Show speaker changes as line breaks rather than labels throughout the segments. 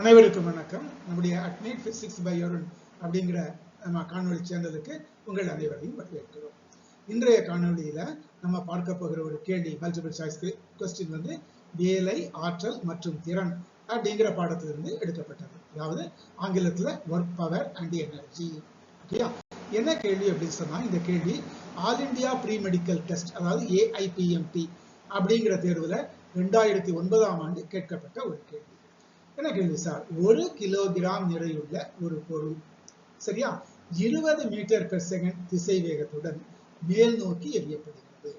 அனைவருக்கும் வணக்கம். நம்முடைய அட்னைட் பிசிக்ஸ் பை அருண் அப்படிங்கிற நம்ம காணொலி சேர்ந்ததுக்கு உங்கள் அனைவரையும் வரவேற்கிறோம். இன்றைய காணொலியில நம்ம பார்க்க போகிற ஒரு கேள்வி மல்டிபிள் சாய்ஸ் கொஸ்டின் வந்து வேலை ஆற்றல் மற்றும் திறன் அப்படிங்கிற பாடத்திலிருந்து எடுக்கப்பட்டது. அதாவது ஆங்கிலத்துல ஒர்க் பவர் அண்ட் எனர்ஜி ஓகேயா என்ன கேள்வி அப்படின்னு சொன்னா இந்த கேள்வி All India pre medical test அதாவது ஏஐபிஎம்பி அப்படிங்கிற தேர்வுல ரெண்டாயிரத்தி ஒன்பதாம் ஆண்டு கேட்கப்பட்ட ஒரு கேள்வி. என்ன கேள்வி சார் ஒரு கிலோகிராம் நிறையுள்ள ஒரு பொருள். சரியா? இருபது மீட்டர் பெர் செகண்ட் திசை வேகத்துடன் மேல் நோக்கி எரியப்படுகிறது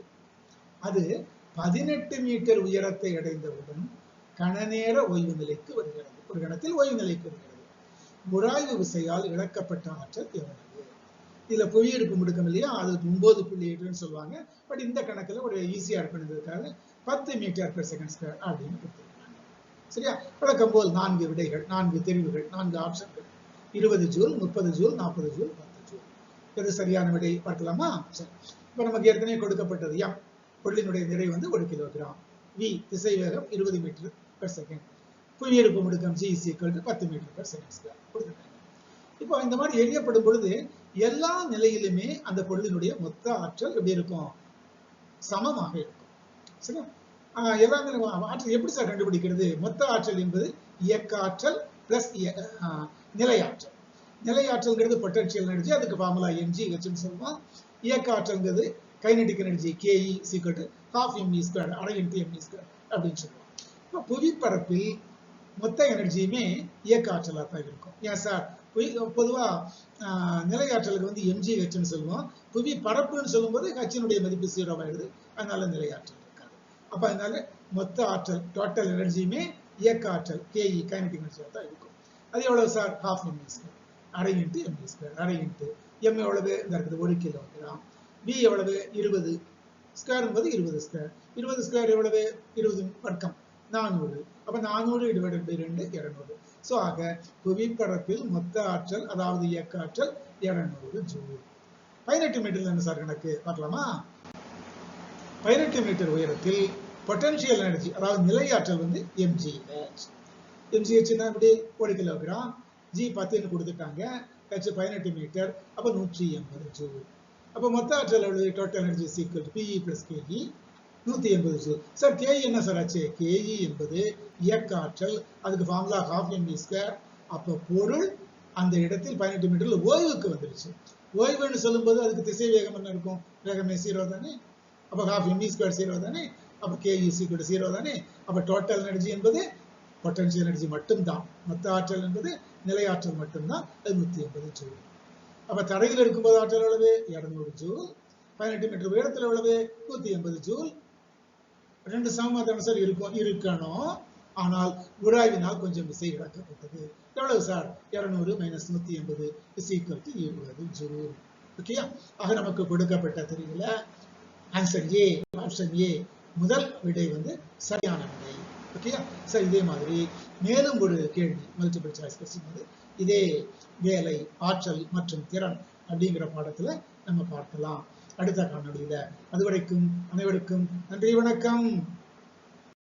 அது பதினெட்டு மீட்டர் உயரத்தை அடைந்தவுடன் கணநேர ஓய்வு நிலைக்கு வருகிறது. ஒரு கணத்தில் ஓய்வு நிலைக்கு வருகிறது. உராய்வு விசையால் இழக்கப்பட்ட ஆற்றல் எவ்வளவு இதுல புவியீர்ப்பு முடுக்கம் இல்லையா? அது ஒன்பது புள்ளி எட்டுன்னு சொல்லுவாங்க. பட் இந்த கணக்குல ஒரு ஈஸியா இருக்கணுங்கிறதுக்காக பத்து மீட்டர் பெர் செகண்ட் ஸ்கொயர் அப்படின்னு கொடுத்துருக்காங்க. சரியா? வழக்கம் போல் நான்கு விடைகள் நான்கு தெரிவுகள் நான்கு ஆப்ஷன்கள் இருபது ஜூல் முப்பது ஜூல் நாற்பது ஜூல் பத்து ஜூல். எது சரியான விடை பார்க்கலாமா? சரி. இப்போ நமக்கு ஏற்கனவே கொடுக்கப்பட்டது எம் பொருளினுடைய நிறை வந்து ஒரு கிலோகிராம் வி திசை வேகம் இருபது மீட்டர் பெர் செகண்ட் புவியீர்ப்பு முடுக்கம் ஜி இஸ் ஈக்குவல் டு பத்து மீட்டர் பெர் செகண்ட் ஸ்கொயர் கொடுத்துருக்காங்க. இப்போ இந்த மாதிரி எரியப்படும் பொழுது எல்லா நிலையிலுமே அந்த பொருளினுடைய மொத்த ஆற்றல் எப்படி இருக்கும்? சமமாக இருக்கும். சரியா? ஆஹ் எல்லாமே ஆற்றல் எப்படி சார் கண்டுபிடிக்கிறது? மொத்த ஆற்றல் என்பது இயக்க ஆற்றல் பிளஸ் நிலையாற்றல். நிலையாற்றல்ங்கிறது நிலை ஆற்றல்ங்கிறது பொட்டன்ஷியல் எனர்ஜி அதுக்கு ஃபார்முலா எம்ஜி ஹெச்னு சொல்லுவோம். இயக்க ஆற்றல்ங்கிறது கைனடிக் எனர்ஜி கேஇ சீக்கிரட்டு ஹாஃப் எம்இ ஸ்கொயர் அரை இன்ட்டு எம்இ ஸ்கொயர் அப்படின்னு சொல்லுவோம். இப்போ புவிப்பரப்பில் மொத்த எனர்ஜியுமே இயக்க ஆற்றலாக தான் இருக்கும். ஏன் சார்? பொதுவா பொதுவாக நிலையாற்றலுக்கு வந்து எம்ஜி ஹெச்னு சொல்லுவோம். புவி பரப்புன்னு சொல்லும்போது ஹெச்சினுடைய மதிப்பு ஜீரோ ஆயிடுது அதனால நிலையாற்றல். அப்ப அதனால மொத்த ஆற்றல் டோட்டல் எனர்ஜியுமே இயக்க ஆற்றல் கேஇ கைனடிக் எனர்ஜியாக தான் இருக்கும். அது எவ்வளவு சார் ஹாஃப் எம்ஏ ஸ்கொயர் அரை இன்ட்டு எம்ஏ ஸ்கொயர் அரை இன்ட்டு எம் எவ்வளவு? இந்த இருக்குது ஒரு கிலோகிராம் பி எவ்வளவு? இருபது. ஸ்கொயர் என்பது இருபது ஸ்கொயர் இருபது ஸ்கொயர் எவ்வளவு? இருபது வர்க்கம். நானூறு. அப்ப நானூறு டிவைடட் பை ரெண்டு இருநூறு. ஸோ ஆக புவிப்பரப்பில் மொத்த ஆற்றல் அதாவது இயக்க ஆற்றல் இருநூறு ஜூல். பதினெட்டு மீட்டர்ல என்ன சார் கணக்கு? பார்க்கலாமா? பதினெட்டு மீட்டர் உயரத்தில் பொட்டன்ஷியல் எனர்ஜி அதாவது நிலையாற்றல் வந்து எம்ஜிஹெச் எம்ஜிஹெச்னா எப்படி? ஒரு கிலோகிராம் ஜி பத்துன்னு கொடுத்துட்டாங்க. ஹெச் பதினெட்டு மீட்டர் அப்போ நூற்றி எண்பது ஜூல் அப்போ மொத்த ஆற்றல் எவ்வளவு? டோட்டல் எனர்ஜி சீக்கிரம் பிஇ பிளஸ் கேஇ நூத்தி எண்பது ஜூல் சார் கேஇ என்ன சார் ஆச்சு? கேஇ என்பது இயக்க ஆற்றல். அதுக்கு ஃபார்முலா ஹாஃப் எம்இ ஸ்கொயர் அப்போ பொருள் அந்த இடத்தில் பதினெட்டு மீட்டர்ல ஓய்வுக்கு வந்துருச்சு. ஓய்வுன்னு சொல்லும்போது அதுக்கு திசை வேகம் என்ன இருக்கும்? வேகமே சீரோ தானே? அப்போ ஹாஃப் எம்இ ஸ்கொயர் ஜீரோ தானே? அப்போ கேஇ சீக்கிரம் ஜீரோ தானே? அப்போ டோட்டல் எனர்ஜி என்பது பொட்டன்ஷியல் எனர்ஜி மட்டும்தான். மொத்த ஆற்றல் என்பது நிலை ஆற்றல் மட்டும்தான். அது நூற்றி எண்பது ஜூல். அப்போ தரையில் இருக்கும்போது ஆற்றல் எவ்வளவு? இரநூறு ஜூல். பதினெட்டு மீட்டர் உயரத்தில் எவ்வளவு? நூற்றி எண்பது ஜூல். ரெண்டு சமமாக சார் இருக்கும் இருக்கணும். ஆனால் உராய்வினால் கொஞ்சம் விசை இழக்கப்பட்டது. எவ்வளவு சார்? இருநூறு மைனஸ் நூத்தி எண்பது இஸ் ஈக்குவல் டு இருபது ஜூல். ஓகேயா ஆக நமக்கு கொடுக்கப்பட்ட தெரியல. ஆன்சர் ஏ ஆப்ஷன் ஏ முதல் விடை வந்து சரியான விடை. ஓகேயா சரி இதே மாதிரி மேலும் ஒரு கேள்வி மல்டிபிள் சாய்ஸ் கொஸ்டின் வந்து இதே வேலை ஆற்றல் மற்றும் திறன் அப்படிங்கிற பாடத்துல நம்ம பார்க்கலாம். அடுத்த காணொலியில அதுவரைக்கும் அனைவருக்கும் நன்றி வணக்கம்.